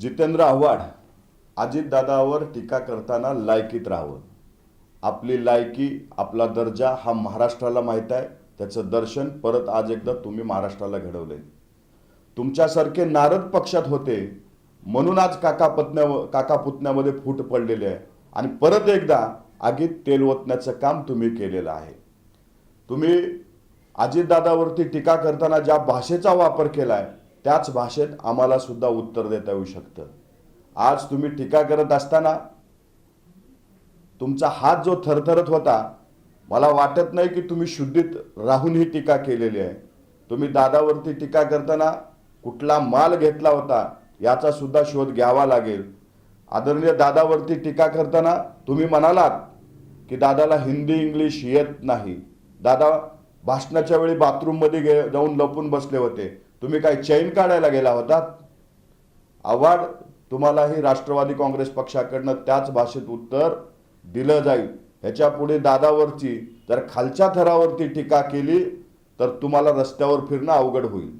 जितेंद्र आव्हाड अजितदादावर टीका करताना लायकीत राहावं. आपली लायकी आपला दर्जा हा महाराष्ट्राला माहीत आहे. त्याचं दर्शन परत आज एकदा तुम्ही महाराष्ट्राला घडवले तुमच्यासारखे नारद पक्षात होते. म्हणून आज काका पत्न्या काका पुतण्यामध्ये फूट पडलेली आहे. आणि परत एकदा आगीत तेल ओतण्याचं काम तुम्ही केलेलं आहे. तुम्ही अजितदादावरती टीका करताना ज्या भाषेचा वापर केला आहे त्याच भाषेत आम्हाला सुद्धा उत्तर देता येऊ शकतं. आज तुम्ही टीका करत असताना तुमचा हात जो थरथरत होता मला वाटत नाही की तुम्ही शुद्धीत राहून ही टीका केलेली आहे. तुम्ही दादावरती टीका करताना कुठला माल घेतला होता याचा सुद्धा शोध घ्यावा लागेल. आदरणीय दादावरती टीका करताना तुम्ही म्हणालात की दादाला हिंदी इंग्लिश येत नाही. दादा भाषणाच्या वेळी बाथरूममध्ये गे जाऊन लपून बसले होते. तुम्ही काय चैन काढायला गेला होतात आव्हाड तुम्हालाही राष्ट्रवादी काँग्रेस पक्षाकडनं त्याच भाषेत उत्तर दिलं जाईल. ह्याच्या पुढे दादावरची जर खालच्या थरावरती टीका केली तर तुम्हाला रस्त्यावर फिरणं अवघड होईल.